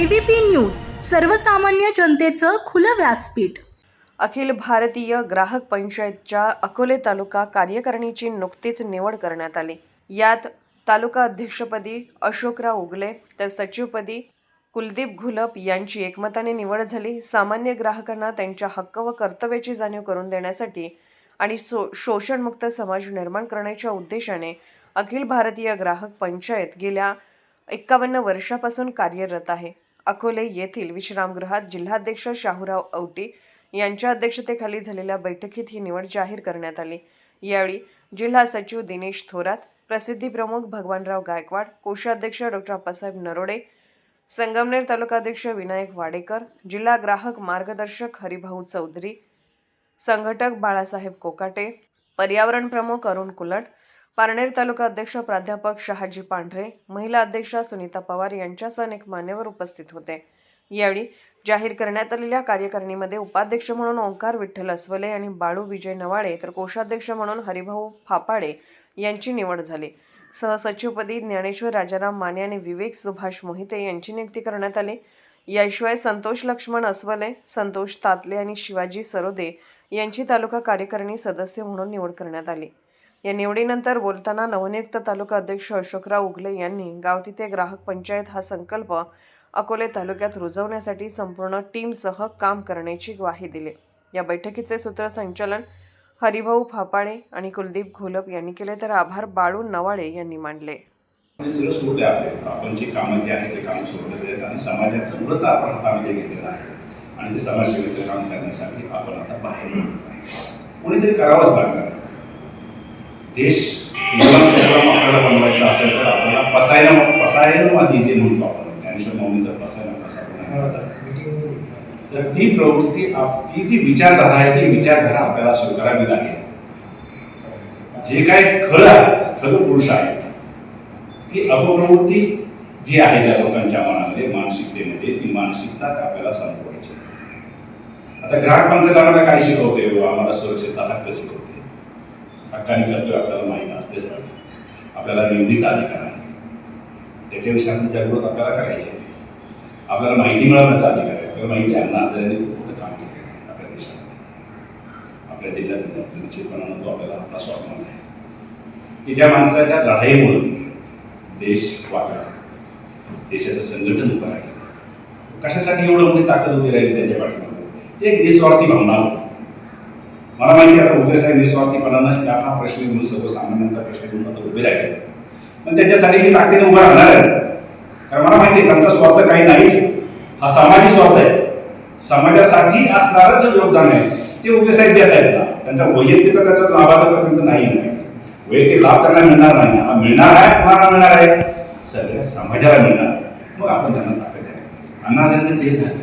ABP news सर्वसामान्य जनतेचं खुलं व्यासपीठ. अखिल भारतीय ग्राहक पंचायतच्या अकोले तालुका कार्यकारिणीची नुकतीच निवड करण्यात आली. यात तालुका अध्यक्षपदी अशोकराव उगले तर सचिवपदी कुलदीप घुलप यांची एकमताने निवड झाली. सामान्य ग्राहकांना त्यांच्या हक्क व कर्तव्याची जाणीव करून देण्यासाठी आणि सो शोषणमुक्त समाज निर्माण करण्याच्या उद्देशाने अखिल भारतीय ग्राहक पंचायत गेल्या एक्कावन्न वर्षापासून कार्यरत आहे. अकोले येथील विश्रामगृहात जिल्हाध्यक्ष शाहूराव औटी यांच्या अध्यक्षतेखाली झालेल्या बैठकीत ही निवड जाहीर करण्यात आली. यावेळी जिल्हा सचिव दिनेश थोरात प्रसिद्धी प्रमुख भगवानराव गायकवाड कोषाध्यक्ष डॉक्टर अप्पासाहेब नरोडे संगमनेर तालुकाध्यक्ष विनायक वाडेकर जिल्हा ग्राहक मार्गदर्शक हरिभाऊ चौधरी संघटक बाळासाहेब कोकाटे पर्यावरण प्रमुख अरुण कुलट पारनेर तालुका अध्यक्ष प्राध्यापक शहाजी पांढरे महिला अध्यक्षा सुनीता पवार यांच्यासह अनेक मान्यवर उपस्थित होते. यावेळी जाहीर करण्यात आलेल्या कार्यकारिणीमध्ये उपाध्यक्ष म्हणून ओंकार विठ्ठल अस्वले आणि बाळू विजय नवाळे तर कोषाध्यक्ष म्हणून हरिभाऊ फापाडे यांची निवड झाली. सहसचिवपदी ज्ञानेश्वर राजाराम माने आणि विवेक सुभाष मोहिते यांची नियुक्ती करण्यात आली. याशिवाय संतोष लक्ष्मण अस्वले संतोष तातले आणि शिवाजी सरोदे यांची तालुका कार्यकारिणी सदस्य म्हणून निवड करण्यात आली. या निवडीनंतर बोलताना नवनियुक्त तालुका अध्यक्ष अशोकराव उगले यांनी गाव तिथे ग्राहक पंचायत हा संकल्प अकोले तालुक्यात रुजवण्यासाठी संपूर्ण टीमसह काम करण्याची ग्वाही दिली. या बैठकीचे सूत्रसंचालन हरिभाऊ फापाळे आणि कुलदीप घोलप यांनी केले तर आभार बाळू नवाळे यांनी मांडले. म्हणजे सोडले आपण जी कामं जी आहेत ते कामं सोडलेले आहेत आणि समाजाचं मृत आपण हातामध्ये घेतलेलं आहे आणि ते समाजसेवेचं काम करण्यासाठी आपण आता बाहेर कोणीतरी करावंच लागणार देश आपल्याला बनवायचं असेल तर आपल्याला पसायला पसायनवादी जे म्हणतो आपण ज्ञानेश्वर तर पसायला पसायला तर ती प्रवृत्ती आप- ती जी विचारधारा आहे ती विचारधारा आपल्याला स्वीकारावी लागेल. जे काय खरं आहेत खरं पुरुष आहेत ती अपप्रवृत्ती जी आहे त्या लोकांच्या मनामध्ये मानसिकतेमध्ये ती मानसिकता आपल्याला संपवायची आता ग्राहक पंचायत काय शिकवते आम्हाला सुरक्षेचा हक्क शिकवते हक्काने कर्तव्य आपल्याला माहीत असतेच पाहिजे आपल्याला निवडीचा अधिकार आहे. त्याच्याविषयी आपण जागृत आपल्याला करायचे आपल्याला माहिती मिळवण्याचा अधिकार आहे. आपल्याला माहिती आहे अण्णा हजारे खूप काम केलं आहे आपल्या देशात आपल्या जिल्ह्याचं निश्चितपणानं तो आपल्याला आपला स्वाभिमान आहे. की ज्या माणसाच्या लढाईमुळे देश वागला देशाचं संघटन उभं राहिलं. कशासाठी एवढं मोठी ताकद उभी राहिली त्यांच्या पाठीमागे? एक निस्वार्थी भावना होती. मला माहिती आता उभे साहेब निस्वार्थीपणानं या हा प्रश्न घेऊन सर्वसामान्यांचा प्रश्न घेऊन आता उभे राहिले. पण त्याच्यासाठी मी ताकदीने उभा राहणार आहे. कारण मला माहिती आहे त्यांचा स्वार्थ काही नाही हा सामाजिक स्वार्थ आहे. समाजासाठी असणारं जे योगदान आहे ते उभे साहेब देत आहेत. ना त्यांचा वैयक्तिक त्याचा लाभाचा त्यांचं नाही वैयक्तिक लाभ त्यांना मिळणार नाही. हा मिळणार आहे कोणाला मिळणार आहे. सगळ्या समाजाला मिळणार. मग आपण त्यांना ताकद आहे अण्णा तेच झालं.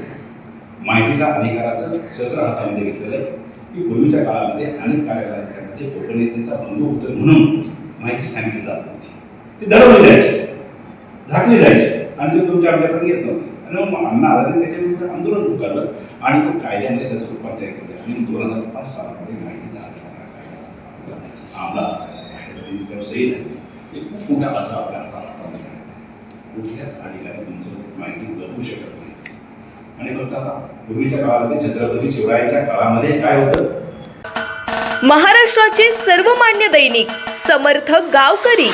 माहितीचा अधिकाराचं शस्त्र हातामध्ये घेतलेलं आहे. की पूर्वीच्या काळामध्ये अनेक कार्यकाळामध्ये गोपनीयतेचा भंग होतोय म्हणून माहिती सांगितली जात नव्हती. ती दडवली जायची. झाकली जायची. आणि ते तुमच्या आपल्याकडे येत नव्हते. आणि मग अण्णा आजारी त्याच्यामध्ये आंदोलन पुकारलं आणि तो कायद्यामध्ये त्याचं रूपांतर केलं. आणि दोन हजार पाच सालामध्ये माहितीचा आमला आम्हाला व्यवसायी झाली ते खूप मोठा असा आपल्या कुठल्याच अधिकारी तुमचं माहिती बदलू शकत नाही. आणि फक्त आता पूर्वीच्या काळामध्ये छत्रपती शिवरायांच्या काळामध्ये काय होतं? महाराष्ट्राचे सर्वमान्य दैनिक समर्थ गावकरी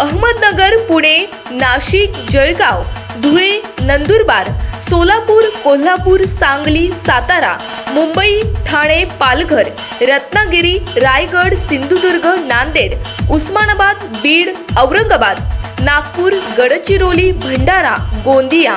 अहमदनगर पुणे नाशिक जळगाव धुळे नंदुरबार सोलापूर कोल्हापूर सांगली सातारा मुंबई ठाणे पालघर रत्नागिरी रायगड सिंधुदुर्ग नांदेड उस्मानाबाद बीड औरंगाबाद नागपूर गडचिरोली भंडारा गोंदिया